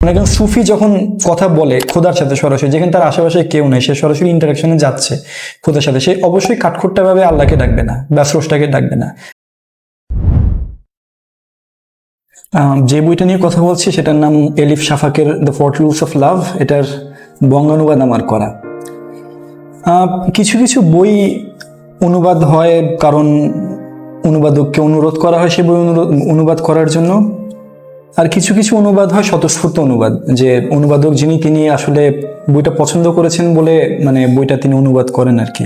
একজন সুফি যখন কথা বলে খোদার সাথে সরাসরি, যেখানে তার আশেপাশে কেউ নেই, সে সরাসরি ইন্টারাকশনে যাচ্ছে খোদার সাথে, সে অবশ্যই কাঠখোট্টা ভাবে আল্লাহকে ডাকবে না বা স্রষ্টাকে ডাকবে না। যে বইটা নিয়ে কথা বলছি, সেটার নাম এলিফ শাফাকের the forty rules of love এটার বঙ্গানুবাদ আমার করা। কিছু কিছু বই অনুবাদ হয়, কারণ অনুবাদককে অনুরোধ করা হয় সে বই অনুবাদ করার জন্য। আর কিছু কিছু অনুবাদ হয় স্বতঃস্ফূর্ত অনুবাদ, যে অনুবাদক যিনি তিনি আসলে বইটা পছন্দ করেছেন বলে মানে বইটা তিনি অনুবাদ করেন আর কি।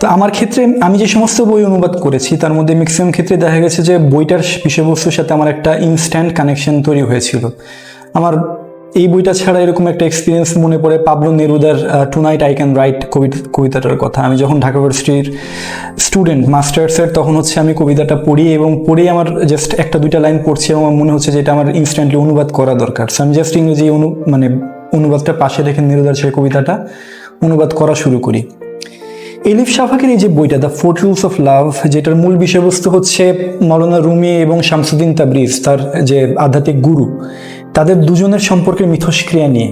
তো আমার ক্ষেত্রে আমি যে সমস্ত বই অনুবাদ করেছি, তার মধ্যে ম্যাক্সিমাম ক্ষেত্রে দেখা গেছে যে বইটার বিষয়বস্তুর সাথে আমার একটা ইনস্ট্যান্ট কানেকশন তৈরি হয়েছিল। আমার এই বইটা ছাড়া এরকম একটা এক্সপিরিয়েন্স মনে পড়ে পাবলো নেরুদার tonight I can write কবিতাটার কথা। আমি যখন ঢাকা ইউনিভার্সিটির স্টুডেন্ট মাস্টার্সের তখন হচ্ছে আমি কবিতাটা পড়ি এবং পড়েই আমার জাস্ট একটা দুইটা লাইন পড়ছি এবং আমার মনে হচ্ছে যে এটা আমার ইনস্ট্যান্টলি অনুবাদ করা দরকার। সো আমি জাস্ট ইংরেজি অনু মানে অনুবাদটা পাশে রেখে নেরুদার সেই কবিতাটা অনুবাদ করা শুরু করি। এলিফ শাফাকের এই যে বইটা the forty rules of love যেটার মূল বিষয়বস্তু হচ্ছে মৌলানা রুমি এবং শামসুদ্দিন তাবরিজ, তার যে আধ্যাত্মিক গুরু তাদের দুজনের সম্পর্কের মিথস্ক্রিয়া নিয়ে।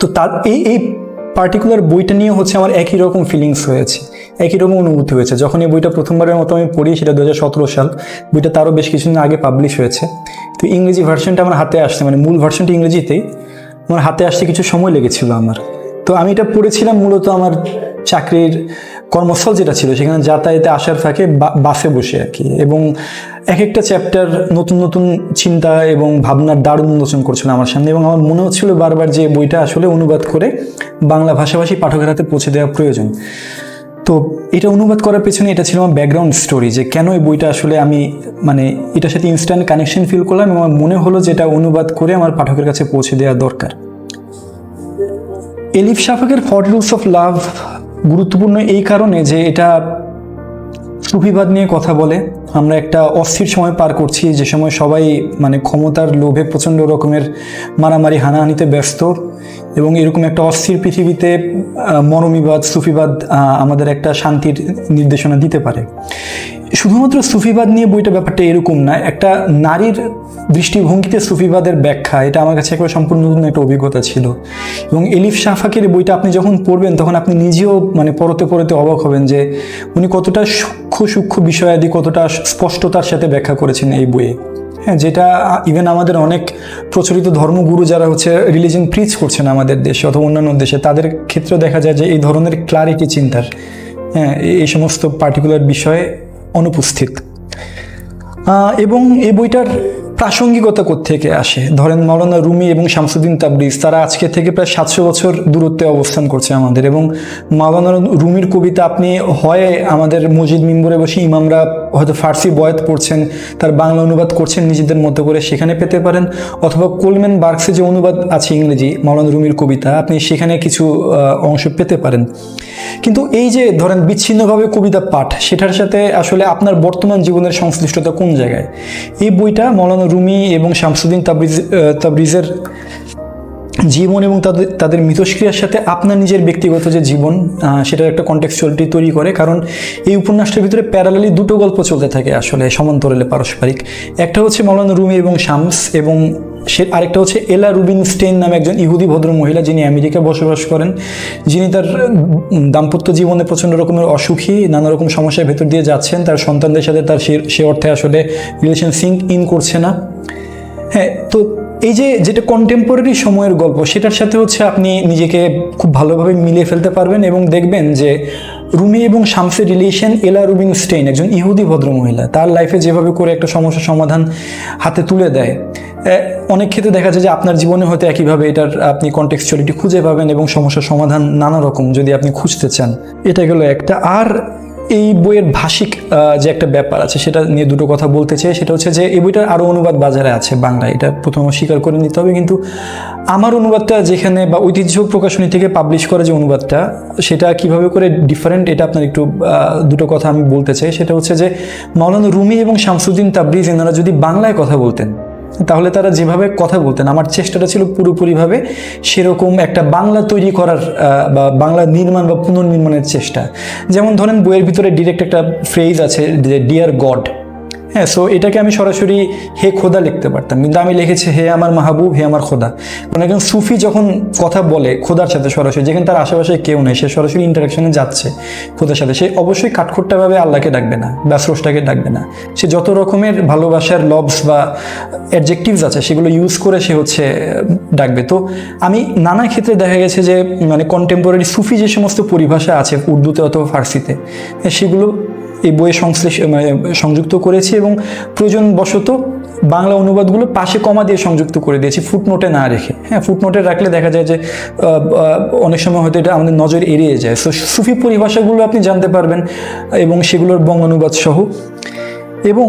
তো তার, এই এই পার্টিকুলার বইটা নিয়ে হচ্ছে আমার একই রকম ফিলিংস হয়েছে, একই রকম অনুভূতি হয়েছে। যখন এই বইটা প্রথমবারের মতো আমি পড়ি, সেটা দু হাজার সতেরো সাল, বইটা তারও বেশ কিছুদিন আগে পাবলিশ হয়েছে। তো ইংরেজি ভার্সনটা আমার হাতে আসছে মানে মূল ভার্সনটা ইংরেজিতেই, আমার হাতে আসতে কিছু সময় লেগেছিল আমার। তো আমি এটা পড়েছিলাম মূলত আমার চাকরির কর্মস্থল যেটা ছিল, সেখানে যাতায়াতে আসার ফাঁকে বাসে বসে আর কি। এবং এক একটা চ্যাপ্টার নতুন নতুন চিন্তা এবং ভাবনার দারুণ উন্মোচন করছিল আমার সামনে এবং আমার মনে হচ্ছিল বারবার যে বইটা আসলে অনুবাদ করে বাংলা ভাষাভাষী পাঠকের হাতে পৌঁছে দেওয়া প্রয়োজন। তো এটা অনুবাদ করার পেছনে এটা ছিল আমার ব্যাকগ্রাউন্ড স্টোরি যে কেন এই বইটা আসলে আমি মানে এটার সাথে ইনস্ট্যান্ট কানেকশন ফিল করলাম এবং আমার মনে হলো যে এটা অনুবাদ করে আমার পাঠকের কাছে পৌঁছে দেওয়া দরকার। এলিফ শাফাকের ফর্ট রুলস অফ লাভ গুরুত্বপূর্ণ এই কারণে যে এটা সুফিবাদ নিয়ে কথা বলে। আমরা একটা অস্থির সময় পার করছি, যে সময় সবাই মানে ক্ষমতার লোভে প্রচণ্ড রকমের মারামারি, হানাহানিতে ব্যস্ত এবং এরকম একটা অস্থির পৃথিবীতে মরমিবাদ সুফিবাদ আমাদের একটা শান্তির নির্দেশনা দিতে পারে। শুধুমাত্র সুফিবাদ নিয়ে বইটা ব্যাপারটা এরকম না, একটা নারীর দৃষ্টিভঙ্গিতে সুফিবাদের ব্যাখ্যা, এটা আমার কাছে একবার সম্পূর্ণ নতুন একটা অভিজ্ঞতা ছিল। এবং এলিফ শাফাকের বইটা আপনি যখন পড়বেন, তখন আপনি নিজেও মানে পড়তে পড়তে অবাক হবেন যে উনি কতটা সূক্ষ্ম সূক্ষ্ম বিষয়াদি, কতটা স্পষ্টতার সাথে ব্যাখ্যা করেছেন এই বইয়ে। হ্যাঁ যেটা ইভেন আমাদের অনেক প্রচলিত ধর্মগুরু যারা হচ্ছে রিলিজন প্রিচ করছেন আমাদের দেশে অথবা অন্যান্য দেশে, তাদের ক্ষেত্রেও দেখা যায় যে এই ধরনের ক্লারিটি চিন্তার হ্যাঁ এই সমস্ত পার্টিকুলার বিষয়ে অনুপস্থিত। এবং এই বইটার প্রাসঙ্গিকতা থেকে আসে? ধরেন মাওলানা রুমি এবং শামসুদ্দিন তাবরিজ, তারা আজকে থেকে প্রায় সাতশো বছর দূরত্বে অবস্থান করছে আমাদের এবং মাওলানা রুমির কবিতা আপনি হয় আমাদের মসজিদ মিম্বরে বসে ইমামরা হয়তো ফার্সি বয়াত পড়ছেন, তার বাংলা অনুবাদ করছেন নিজেদের মতো করে সেখানে পেতে পারেন, অথবা কোলম্যান বার্কসে যে অনুবাদ আছে ইংরেজি মাওলানা রুমির কবিতা, আপনি সেখানে কিছু অংশ পেতে পারেন। কিন্তু এই যে ধরেন বিচ্ছিন্নভাবে কবিতা পাঠ, সেটার সাথে আসলে আপনার বর্তমান জীবনের সংশ্লিষ্টতা কোন জায়গায়? এই বইটা মৌলানা রুমি এবং শামসুদ্দিন তাবরিজ তাবরিজের জীবন এবং তাদের তাদের মিথস্ক্রিয়ার সাথে আপনার নিজের ব্যক্তিগত যে জীবন সেটার একটা কন্টেক্সচুয়ালিটি তৈরি করে। কারণ এই উপন্যাসটার ভিতরে প্যারালালি দুটো গল্প চলতে থাকে আসলে সমান্তরালে পারস্পরিক। একটা হচ্ছে মৌলানা রুমি এবং শামস এবং সে আরেকটা হচ্ছে এলা রুবিন স্টেন নামে একজন ইহুদি ভদ্র মহিলা যিনি আমেরিকায় বসবাস করেন, যিনি তার দাম্পত্য জীবনে প্রচণ্ড রকমের অসুখী, নানা রকম সমস্যার ভেতর দিয়ে যাচ্ছেন, তার সন্তানদের সাথে তার সে অর্থে আসলে রিলেশন সিঙ্ক ইন করছে না। হ্যাঁ তো এই যে, যেটা কন্টেম্পোরারি সময়ের গল্প, সেটার সাথে হচ্ছে আপনি নিজেকে খুব ভালোভাবে মিলিয়ে ফেলতে পারবেন এবং দেখবেন যে রুমি এবং শামসের রিলেশন এলা রুবিন স্টেইন, একজন ইহুদি ভদ্রমহিলা। তার লাইফে যেভাবে করে একটা সমস্যার সমাধান হাতে তুলে দেয় অনেক ক্ষেত্রে দেখা যায় যে আপনার জীবনে হয়তো একইভাবে এটার আপনি কন্টেক্সচুয়ালিটি খুঁজে পাবেন এবং সমস্যার সমাধান নানা রকম যদি আপনি খুঁজতে চান। এটা গেল একটা। আর এই বইয়ের ভাষিক যে একটা ব্যাপার আছে, সেটা নিয়ে দুটো কথা বলতে চাই। সেটা হচ্ছে যে, এই বইটার আরও অনুবাদ বাজারে আছে বাংলা এটা প্রথম স্বীকার করে নিতে হবে। কিন্তু আমার অনুবাদটা যেখানে বা ঐতিহ্য প্রকাশনী থেকে পাবলিশ করা যে অনুবাদটা, সেটা কীভাবে করে ডিফারেন্ট এটা আপনার একটু দুটো কথা আমি বলতে চাই। সেটা হচ্ছে যে মাওলানা রুমি এবং শামসুদ্দিন তাবরিজ, এনারা যদি বাংলায় কথা বলতেন তাহলে তারা যেভাবে কথা বলতেন, আমার চেষ্টাটা ছিল পুরোপুরিভাবে সেরকম একটা বাংলা তৈরি করার বা বাংলা নির্মাণ বা পুনর্নির্মাণের চেষ্টা। যেমন ধরেন বইয়ের ভিতরে ডিরেক্ট একটা ফ্রেজ আছে যে ডিয়ার গড হ্যাঁ সো এটাকে আমি সরাসরি হে খোদা লিখতে পারতাম। কিন্তু আমি লিখেছি হে আমার মাহবুব, হে আমার খোদা। মানে একজন সুফি যখন কথা বলে খোদার সাথে সরাসরি, যেখানে তার আশেপাশে কেউ নেই, সে সরাসরি ইন্টারাকশনে যাচ্ছে খোদার সাথে, সে অবশ্যই কাঠখোট্টাভাবে আল্লাহকে ডাকবে না বা স্রষ্টাকে ডাকবে না। সে যত রকমের ভালোবাসার লবস বা অ্যাডজেক্টিভস আছে, সেগুলো ইউজ করে সে হচ্ছে ডাকবে। তো আমি নানা ক্ষেত্রে দেখা গেছে যে মানে কন্টেম্পোরারি সুফি যে সমস্ত পরিভাষা আছে উর্দুতে অথবা ফার্সিতে, সেগুলো এই বইয়ে সংশ্লেষ মানে সংযুক্ত করেছি এবং প্রয়োজনবশত বাংলা অনুবাদগুলো পাশে কমা দিয়ে সংযুক্ত করে দিয়েছি ফুটনোটে না রেখে। হ্যাঁ ফুটনোটে রাখলে দেখা যায় যে অনেক সময় হয়তো এটা আমাদের নজর এড়িয়ে যায়। সো, সুফি পরিভাষাগুলো আপনি জানতে পারবেন এবং সেগুলোর বঙ্গ অনুবাদ সহ। এবং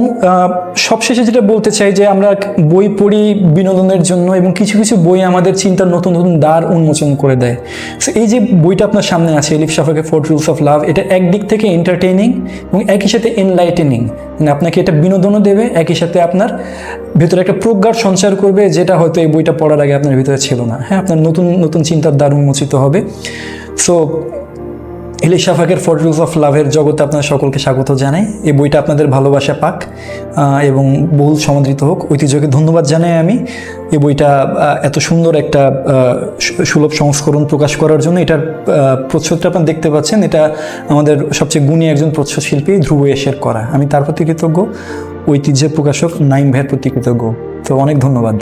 সবশেষে যেটা বলতে চাই যে আমরা বই পড়ি বিনোদনের জন্য এবং কিছু কিছু বই আমাদের চিন্তার নতুন নতুন দ্বার উন্মোচন করে দেয়। সো এই যে বইটা আপনার সামনে আছে এলিফ শাফাকে ফোর রুলস অফ লাভ এটা একদিক থেকে এন্টারটেইনিং এবং একই সাথে এনলাইটেনিং মানে আপনাকে এটা বিনোদনও দেবে, একই সাথে আপনার ভেতরে একটা প্রজ্ঞার সঞ্চার করবে, যেটা হয়তো এই বইটা পড়ার আগে আপনার ভিতরে ছিল না। হ্যাঁ আপনার নতুন নতুন চিন্তার দ্বার উন্মোচিত হবে। সো ইলিশ শাফাকের ফোর রুলস অফ লাভের জগতে আপনার সকলকে স্বাগত জানাই। এই বইটা আপনাদের ভালোবাসা পাক এবং বহুল সমাদৃত হোক। ঐতিহ্যকে ধন্যবাদ জানাই আমি। এই বইটা এত সুন্দর একটা সুলভ সংস্করণ প্রকাশ করার জন্য এটার প্রচ্ছদটা আপনারা দেখতে পাচ্ছেন। এটা আমাদের সবচেয়ে গুণী একজন প্রচ্ছদ শিল্পী ধ্রুব এসের করা। আমি তার প্রতি কৃতজ্ঞ। ঐতিহ্যের প্রকাশক নাইম ভাইয়ের প্রতি কৃতজ্ঞ। তো অনেক ধন্যবাদ।